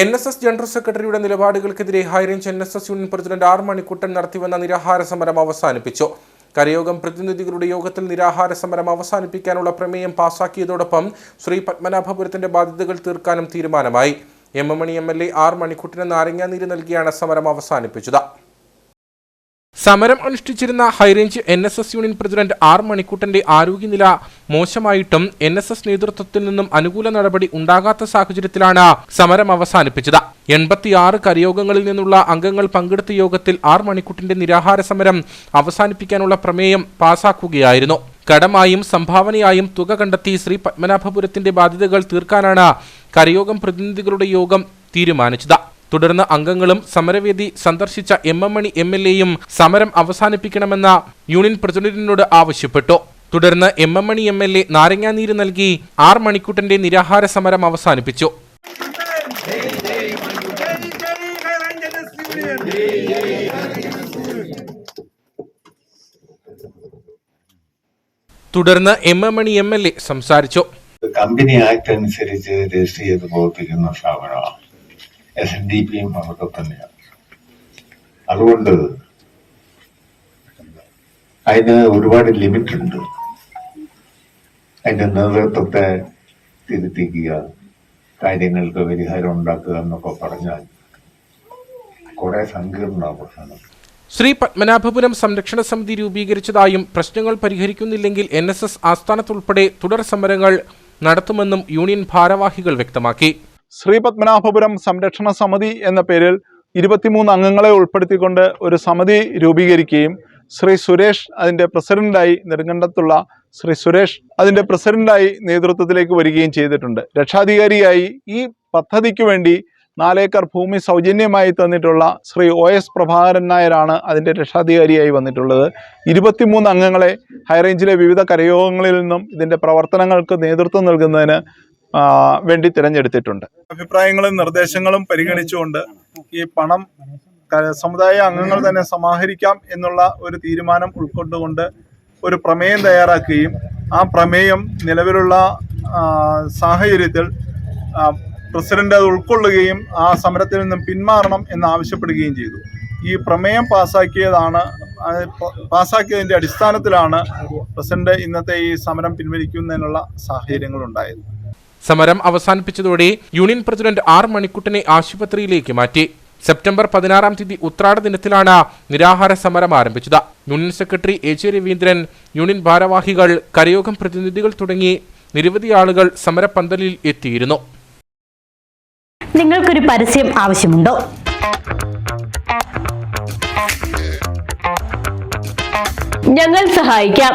N S S general സെക്രട്ടറിയുടെ നിലപാടുകൾക്കെതിരെ high range N S S union president R Manikuttan നടത്തിവന്ന നിരാഹാര സമരം അവസാനിപ്പിച്ചു. കരയോഗം പ്രതിനിധികളുടെ യോഗത്തിൽ നിരാഹാര സമരം അവസാനിപ്പിക്കാനുള്ള പ്രമേയം പാസാക്കിയതോടൊപ്പം ശ്രീ പത്മനാഭപുരത്തിന്റെ ബാധ്യതകൾ തീർക്കാനും തീരുമാനമായി. M M Mani M L A R മണിക്കുട്ടന് നാരങ്ങാനീര് നൽകിയാണ് സമരം അവസാനിപ്പിച്ചത്. സമരം അനുഷ്ഠിച്ചിരുന്ന high range N S S union president R മണിക്കുട്ടന്റെ ആരോഗ്യനില മോശമായിട്ടും എൻ എസ് എസ് നേതൃത്വത്തിൽ നിന്നും അനുകൂല നടപടി ഉണ്ടാകാത്ത സാഹചര്യത്തിലാണ് സമരം അവസാനിപ്പിച്ചത്. എൺപത്തിയാറ് കരയോഗങ്ങളിൽ നിന്നുള്ള അംഗങ്ങൾ പങ്കെടുത്ത യോഗത്തിൽ ആർ മണിക്കുട്ടിന്റെ നിരാഹാര സമരം അവസാനിപ്പിക്കാനുള്ള പ്രമേയം പാസാക്കുകയായിരുന്നു. കടമായും സംഭാവനയായും തുക കണ്ടെത്തി ശ്രീ പത്മനാഭപുരത്തിന്റെ ബാധ്യതകൾ തീർക്കാനാണ് കരയോഗം പ്രതിനിധികളുടെ യോഗം തീരുമാനിച്ചത്. തുടർന്ന് അംഗങ്ങളും സമരവേദി സന്ദർശിച്ച M M Mani M L എയും സമരം അവസാനിപ്പിക്കണമെന്ന യൂണിയൻ പ്രസിഡന്റിനോട് ആവശ്യപ്പെട്ടു. തുടർന്ന് M M Mani M L A നാരങ്ങാനീര് നൽകി ആർ മണിക്കൂട്ടന്റെ നിരാഹാര സമരം അവസാനിപ്പിച്ചു. തുടർന്ന് M M money M L A സംസാരിച്ചു. കമ്പനി ആക്ട് അനുസരിച്ച് രജിസ്റ്റർ ചെയ്ത് പ്രവർത്തിക്കുന്ന സ്ഥാപനമാണ്. എസ് എൻ ഡി പിയും അതൊക്കെ തന്നെയാണ്. അതുകൊണ്ട് അതിന് ഒരുപാട് ലിമിറ്റ് ഉണ്ട് അതിന്റെ നേതൃത്വത്തെ തിരുത്തിക്കുക കാര്യങ്ങൾക്ക് പരിഹാരം ഉണ്ടാക്കുക എന്നൊക്കെ പറഞ്ഞാൽ കുറെ സങ്കീർണ പ്രശ്നം ശ്രീ പത്മനാഭപുരം സംരക്ഷണ സമിതി രൂപീകരിച്ചതായും പ്രശ്നങ്ങൾ പരിഹരിക്കുന്നില്ലെങ്കിൽ എൻ എസ് എസ് ആസ്ഥാനത്തുൾപ്പെടെ തുടർ സമരങ്ങൾ നടത്തുമെന്നും യൂണിയൻ ഭാരവാഹികൾ വ്യക്തമാക്കി. ശ്രീ പത്മനാഭപുരം സംരക്ഷണ സമിതി എന്ന പേരിൽ ഇരുപത്തിമൂന്ന് അംഗങ്ങളെ ഉൾപ്പെടുത്തിക്കൊണ്ട് ഒരു സമിതി രൂപീകരിക്കുകയും ശ്രീ സുരേഷ് അതിന്റെ പ്രസിഡന്റായി നെടുങ്കണ്ടത്തുള്ള ശ്രീ സുരേഷ് അതിന്റെ പ്രസിഡന്റായി നേതൃത്വത്തിലേക്ക് വരികയും ചെയ്തിട്ടുണ്ട്. രക്ഷാധികാരിയായി ഈ പദ്ധതിക്ക് വേണ്ടി നാലേക്കർ ഭൂമി സൗജന്യമായി തന്നിട്ടുള്ള ശ്രീ ഒ എസ് പ്രഭാകരൻ നായരാണ് അതിന്റെ രക്ഷാധികാരിയായി വന്നിട്ടുള്ളത്. ഇരുപത്തിമൂന്ന് അംഗങ്ങളെ ഹൈറേഞ്ചിലെ വിവിധ കരയോഗങ്ങളിൽ നിന്നും ഇതിന്റെ പ്രവർത്തനങ്ങൾക്ക് നേതൃത്വം നൽകുന്നതിന് വേണ്ടി തിരഞ്ഞെടുത്തിട്ടുണ്ട്. അഭിപ്രായങ്ങളും നിർദ്ദേശങ്ങളും പരിഗണിച്ചുകൊണ്ട് ഈ പണം സമുദായ അംഗങ്ങൾ തന്നെ സമാഹരിക്കാം എന്നുള്ള ഒരു തീരുമാനം ഉൾക്കൊണ്ടുകൊണ്ട് ഒരു പ്രമേയം തയ്യാറാക്കുകയും ആ പ്രമേയം നിലവിലുള്ള സാഹചര്യത്തിൽ പ്രസിഡന്റ് അത് ഉൾക്കൊള്ളുകയും ആ സമരത്തിൽ നിന്നും പിന്മാറണം എന്ന് ആവശ്യപ്പെടുകയും ചെയ്തു. ഈ പ്രമേയം പാസാക്കിയതാണ് പാസാക്കിയതിന്റെ അടിസ്ഥാനത്തിലാണ് പ്രസിഡന്റ് ഇന്നത്തെ ഈ സമരം പിൻവലിക്കുന്നതിനുള്ള സാഹചര്യങ്ങൾ ഉണ്ടായത് സമരം അവസാനിപ്പിച്ചതോടെ യൂണിയൻ പ്രസിഡന്റ് ആർ മണിക്കുട്ടനെ ആശുപത്രിയിലേക്ക് മാറ്റി. സെപ്റ്റംബർ പതിനാറാം തീയതി ഉത്രാട ദിനത്തിലാണ് നിരാഹാര സമരം ആരംഭിച്ചത്. Union secretary A J Raveendran union ഭാരവാഹികൾ കരയോഗം പ്രതിനിധികൾ തുടങ്ങി നിരവധി ആളുകൾ സമരപ്പന്തലിൽ എത്തിയിരുന്നു. നിങ്ങൾക്കൊരു പരസ്യം ആവശ്യമുണ്ടോ? ഞങ്ങൾ സഹായിക്കാം.